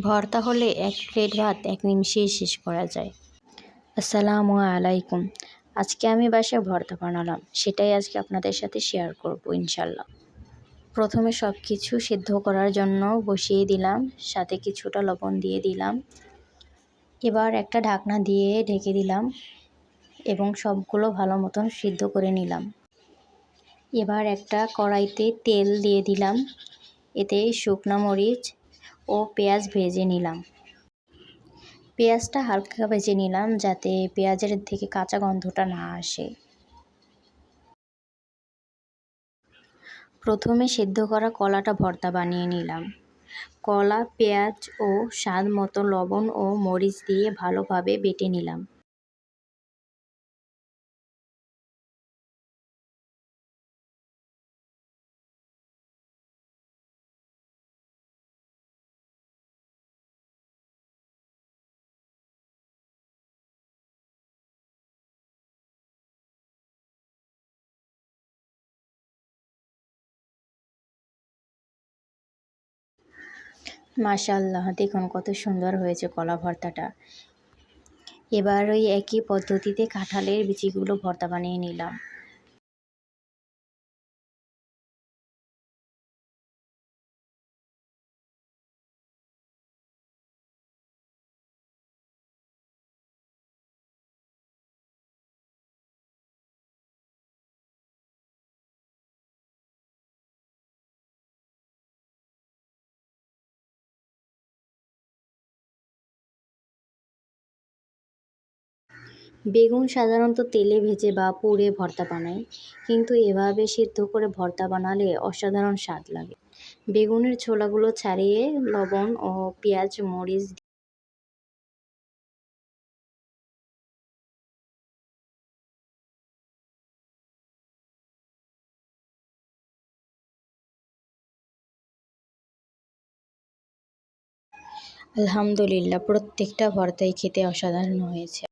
ভর্তা হলে এক প্লেট ভাত, এক নিমিষেই শেষ করা যায়। আসসালামু আলাইকুম। আজকে আমি বাসায় ভর্তা বানালাম। সেটাই আজকে আপনাদের সাথে শেয়ার করব ইনশাল্লাহ। প্রথমে সব কিছু সিদ্ধ করার জন্য বসিয়ে দিলাম, সাথে কিছুটা লবণ দিয়ে দিলাম। এবার একটা ঢাকনা দিয়ে ঢেকে দিলাম এবং সবগুলো ভালো মতন সিদ্ধ করে নিলাম। এবার একটা কড়াইতে তেল দিয়ে দিলাম। এতে শুকনো মরিচ ও পেঁয়াজ ভেজে নিলাম। পেঁয়াজটা হালকা ভেজে নিলাম যাতে পেঁয়াজের থেকে কাঁচা গন্ধটা না আসে। প্রথমে সেদ্ধ করা কলাটা ভর্তা বানিয়ে নিলাম। কলা, পেঁয়াজ ও স্বাদ মতো লবণ ও মরিচ দিয়ে ভালোভাবে বেটে নিলাম। মাশাল্লাহ দেখুন কত সুন্দর হয়েছে কলা ভর্তাটা। এবার ওই একই পদ্ধতিতে কাঁঠালের বিচিগুলো ভর্তা বানিয়ে নিলাম। বেগুন সাধারণত তেলে ভেজে বা পুড়ে ভর্তা বানাই কিন্তু এভাবে সিদ্ধ করে ভর্তা বানালে অসাধারণ স্বাদ লাগে। বেগুনের ছোলাগুলো ছাড়িয়ে লবণ ও পেঁয়াজ, মরিচ আলহামদুলিল্লাহ, প্রত্যেকটা ভর্তাই খেতে অসাধারণ হয়েছে।